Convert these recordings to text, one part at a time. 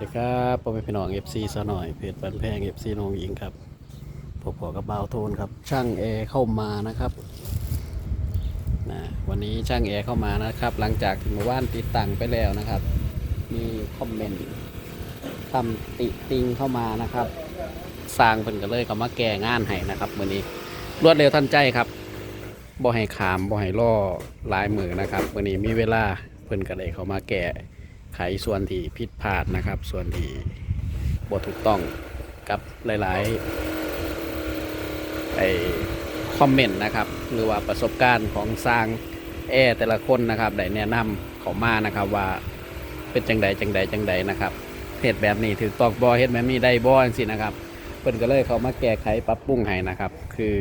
ดีครับพ่อแม่พี่น้องเอฟซีซะหน่อยเพจบันแพงเอฟซีน้องหญิงครับพบกับบ่าวโทนครับ ช่างแอร์เข้ามานะครับนะวันนี้ช่างแอร์เข้ามานะครับ หลังจากที่เมื่อวานติดตั้งไปแล้วนะครับ มีคอมเมนต์คำติติงเข้ามานะครับ สร้างเพิ่นก็เลยเขามาแก้งานให้นะครับวันนี้รวดเร็วทันใจครับบ่ให้ขามบ่ให้ล่อลายมือนะครับวันนี้มีเวลาเพิ่นก็เลยเขามาแก้ ไขส่วนที่ผิดพลาดนะครับ ส่วนที่บถูกต้องกับหลายๆไอคอมเมนต์นะครับ หรือว่าประสบการณ์ของสร้างแอร์แต่ละคนนะครับได้แนะนำเขามานะครับว่าเป็นจังใดจังใดจังใดนะครับเหตุแบบนี้ถือตอกบอเฮ็ดแบบนี้ได้บอจังสินะครับเพิ่นก็เลยเขามาแก้ไขปรับปรุงให้นะครับ คือ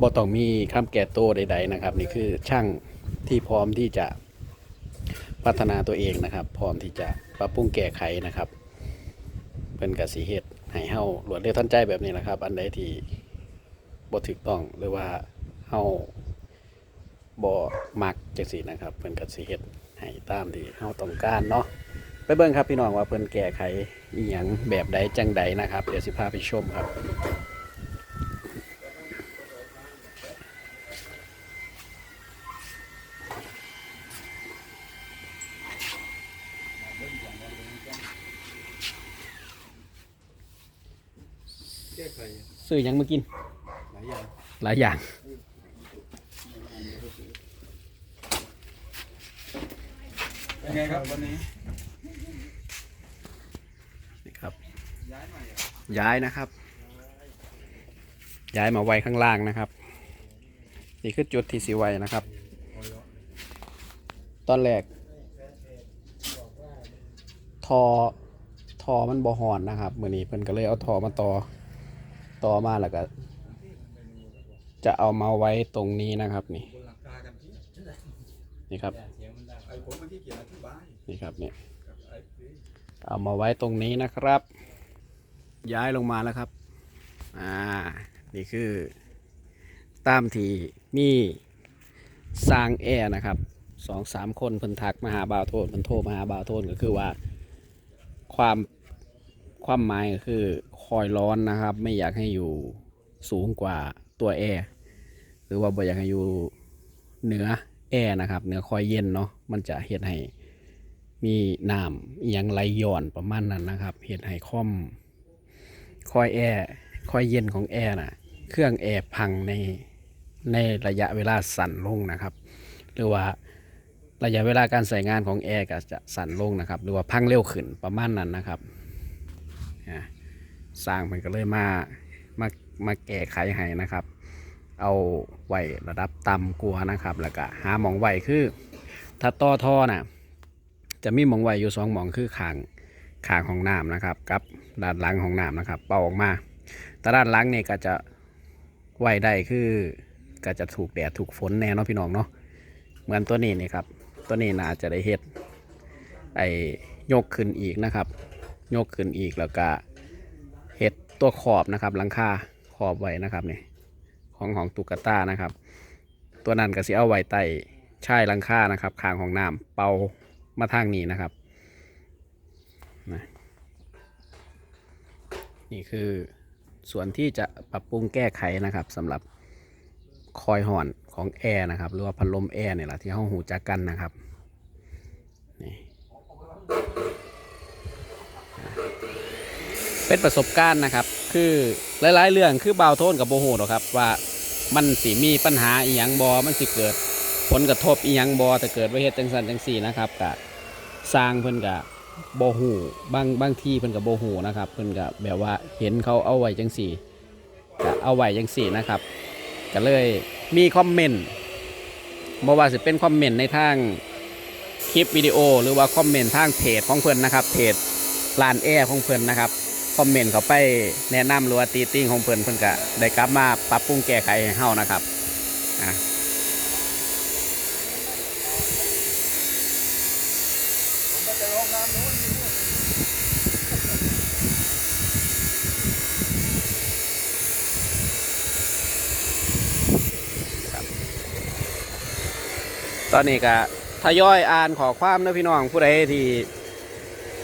บ่ต้องมีคำแก้โต้ใด ๆ นะครับ นี่คือช่างที่พร้อมที่จะ พัฒนาตัวเองนะครับ พร้อมที่จะปรับปรุงแก้ไขนะครับเป็นกสิเหตุให้เฮารวดเร็วทันใจแบบนี้แหละครับ อันใดที่บ่ถูกต้องหรือว่าเฮาบ่มักจังซี่นะครับเพิ่นกสิเหตุให้ตามที่เฮาต้องการเนาะไปเบิ่งครับพี่น้องว่าเพิ่นแก้ไขอีหยังแบบใดจังใดนะครับ เดี๋ยวสิพาไปชมครับ แก้ไขซื้อหยังมากิน หลายอย่างหลายอย่าง เป็นไงครับวันนี้นี่ครับย้ายใหม่เหรอย้ายนะครับ ย้ายมาไว้ข้างล่างนะครับ นี่คือจุดที่สีไว้นะครับ ตอนแรกทอทอมันบ่หอนนะครับเมื่อนี้เพิ่นก็เลยเอาทอมาต่อ ต่อมาแล้วก็จะเอามาไว้ตรงนี้นะครับนี่นี่ครับนี่เอายนี่ครับเนี่ยเอามาไว้ตรงนี้นะครับ ย้ายลงมาแล้วครับอ่านี่คือตามที่มีสร้างแอร์นะครับสองสามคนเพิ่นทักมาหาบ่าวโทนเพิ่นโทรมาหาบ่าวโทนก็คือว่าความความหมายก็คือ คอยร้อนนะครับ ไม่อยากให้อยู่สูงกว่าตัวแอร์หรือว่าบ่อยากให้อยู่เหนือแอร์นะครับเหนือคอยเย็นเนาะมันจะเฮ็ดให้มีน้ำอหยังไหลย้อนประมาณนั้นนะครับเหตุให้คอมคอยแอร์คอยเย็นของแอร์น่ะเครื่องแอร์พังในในระยะเวลาสั้นลงนะครับ หรือว่าระยะเวลาการใส่งานของแอร์ก็จะสั้นลงนะครับ หรือว่าพังเร็วขึ้นประมาณนั้นนะครับ สร้างมันก็เลยมามามาแก้ไขให้นะครับ เอาไว้ระดับต่ำกลัวนะครับ แล้วก็หาหมองไว้คือถ้าต่อท่อน่ะจะมีหมองไว้อยู่สองหมองคือขางขางของน้ำนะครับ กับด้านหลังของน้ำนะครับ เป่าออกมาแต่ด้านหลังเนี่ยก็จะไว้ได้คือก็จะถูกแดดถูกฝนแน่เนาะพี่น้องเนาะเหมือนตัวนี้นี่ครับ ตัวนี้น่าจะได้เฮ็ดไอ้ยกขึ้นอีกนะครับ ยกขึ้นอีกแล้วก็ ตัวขอบนะครับ หลังคาขอบไว้นะครับนี่ของของตุกตานะครับ ตัวนั้นก็สิเอาไว้ใต้ชายหลังคานะครับคางของน้ำเป่ามาทางนี้นะครับนะนี่คือส่วนที่จะปรับปรุงแก้ไขนะครับสำหรับคอยห่อนของแอร์นะครับ หรือว่าพัดลมแอร์เนี่ยแหละที่ห้องหูจักกันนะครับนี่ เป็นประสบการณ์นะครับ คือหลายๆ เรื่องคือเบาโทนกับโบโหหรอกครับว่ามันสิมีปัญหาอีหยังบอมันสิเกิดผลกระทบอีหยังบอแต่เกิดว่าเหตุจังสันจังสี่นะครับกะสร้างเพิ่นกะโบหูบางบางที่เพิ่นกะโบหูนะครับเพิ่นกะแบบว่าเห็นเขาเอาไว้จังสี่กะเอาไว้จังสี่นะครับก็เลยมีคอมเมนต์บ่ว่าจะเป็นคอมเมนต์ในทางคลิปวิดีโอ หรือว่าคอมเมนต์ทางเพจของเพิ่นนะครับเพจลานแอร์ของเพิ่นนะครับ คอมเมนต์เขาไปแนะนำหรือว่าตีติ้งของเพิ่นเพิ่นกะได้กลับมาปรับปรุงแก้ไขให้เฮานะครับอะตอนนี้ก็ทยอยอ่านขอความนะพี่น้องผู้ใดที่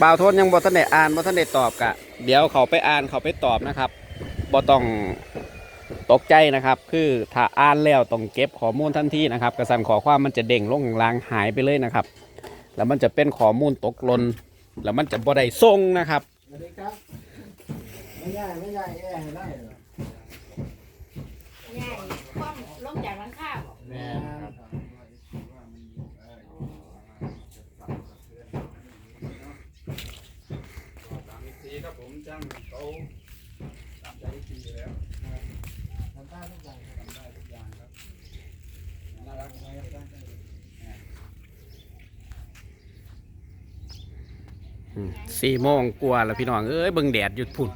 บ่าวโทนยังบ่ทันได้อ่านบ่ทันได้ตอบกะ เดี๋ยวเขาไปอ่านเขาไปตอบนะครับบ่ต้องตกใจนะครับ คือถ้าอ่านแล้วต้องเก็บข้อมูลทันทีนะครับ กระสันขอความมันจะเด้งลงข้างล่างหายไปเลยนะครับ แล้วมันจะเป็นข้อมูลตกหล่นแล้วมันจะบ่ได้ส่งนะครับสวัสดีครับไม่ใช่ไม่ใช่แอร์ให้ได้เหรอง่ายคว่ำลงจากหลังคาบ่ แม่ครับสีครับผมจ้าง เขาตามใจสีแล้วทำได้ทุกอย่างทำได้ทุกอย่างครับน่ารักไหมครับจ้างสี่โมงกว่าแล้วพี่น้องเอ้ยเบิ่งแดดหยุดพุ่น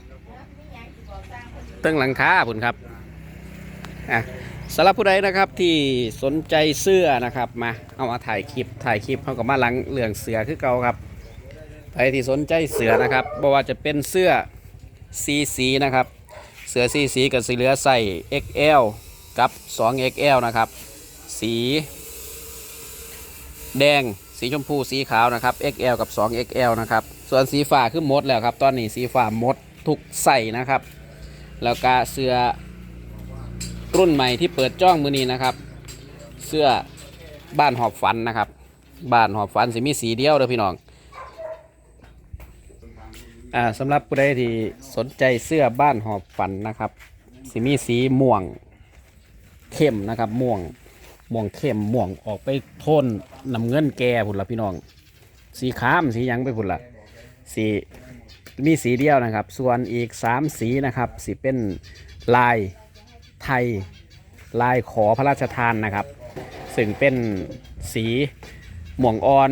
เตั้งหลังคาพุ่นครับอะสำหรับผู้ใดนะครับที่สนใจเสื้อนะครับมาเอามาถ่ายคลิปถ่ายคลิปเขาก็มาหลังเหลืองเสือคือเก่าครับใครที่สนใจเสือนะครับบ่ว่าจะเป็นเสื้อ สีสีนะครับ เสือสีสีกับสีเหลือใส่ XL กับ 2XL นะครับ สีแดง สีชมพู สีขาวนะครับ XL กับ 2XL นะครับ ส่วนสีฟ้าคือหมดแล้วครับ ตอนนี้สีฟ้าหมดทุกใส่นะครับ แล้วก็เสื้อรุ่นใหม่ที่เปิดจ้องมือนี้นะครับ เสื้อบ้านหอบฝันนะครับ บ้านหอบฝันสิมีสีเดียวเด้อพี่น้อง อ่าสำหรับผู้ใดที่สนใจเสื้อบ้านหอบฝันนะครับสิมีสีม่วงเข้มนะครับม่วงม่วงเข้มม่วงออกไปโทนน้ำเงินแก่พุ่นละพี่น้อง สีขามสีหยังไปพุ่นละสีมีสีเดียวนะครับ ส่วนอีก 3 สีนะครับสีเป็นลายไทย ลายขอพระราชทานนะครับ ซึ่งเป็นสีม่วงอ่อน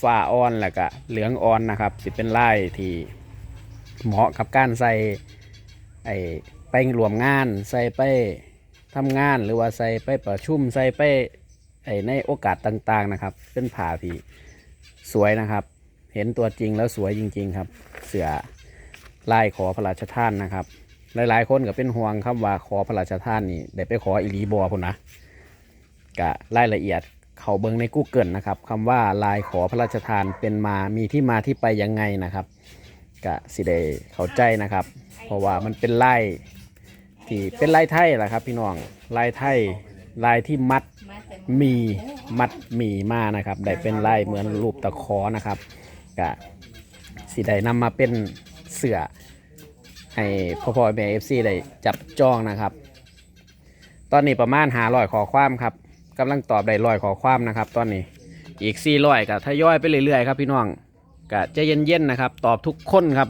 ฝ่าอ่อนแล้วก็เหลืองอ่อนนะครับสิเป็นลายที่ เหมาะกับการใส่ไอ้ไปรวมงาน ใส่ไปทำงานหรือว่าใส่ไปประชุมใส่ไปไอ้ในโอกาสต่างๆนะครับ เป็นผ้าที่สวยนะครับ เห็นตัวจริงแล้วสวยจริง ๆ ครับ เสือลายขอพระราชทานนะครับ หลายๆ คนก็เป็นห่วงคำว่าขอพระราชทานนี่ได้ไปขออีหลีบอพุ่นนะกะรายละเอียดเขาเบิงใน Google นะครับคำว่าลายขอพระราชทานเป็นมามีที่มาที่ไปยังไงนะครับ กะสิได้เข้าใจนะครับ เพราะว่ามันเป็นไลายที่เป็นไลายไทยแหละครับ พี่น้องไลายไทยลายที่มัดมีมัดมีมานะครับ ได้เป็นลายเหมือนรูปตะขอนะครับกะสีได้นำมาเป็นเสือให้พ่อพ่อแม่เอฟซีได้จับจ้องนะครับ ตอนนี้ประมาณหาลอยขอความครับกำลังตอบได้ลอยขอความนะครับ ตอนนี้อีกสี่ร้อยก็ทยอยไปเรื่อยๆครับพี่น้อง กะใจเย็นๆนะครับ ตอบทุกคนครับ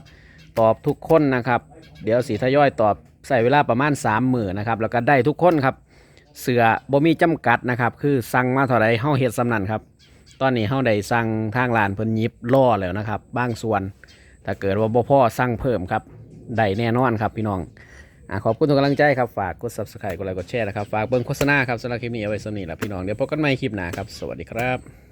ตอบทุกคนนะครับ เดี๋ยวสีทยอยตอบใส่เวลาประมาณ3ามหมื่นนะครับ แล้วก็ได้ทุกคนครับ เสือบ่มีจำกัดนะครับ คือสั่งมาเท่าไรเฮาเฮ็ดสำนันครับ ตอนนี้เฮาได้สั่งทางร้านเพิ่นยิบล่อแล้วนะครับ บางส่วน ถ้าเกิดว่าบ่พ่อสั่งเพิ่มครับ ได้แน่นอนครับพี่น้องอขอบคุณทุกกำลังใจครับ ฝากกด subscribe กดไลค์กดแชร์นะครับ ฝากเบิ่งโฆษณาครับสำหรับคลิปนี้เอาไว้สนี้แหละพี่น้อง เดี๋ยวพบกันใหม่คลิปหน้าครับ สวัสดีครับ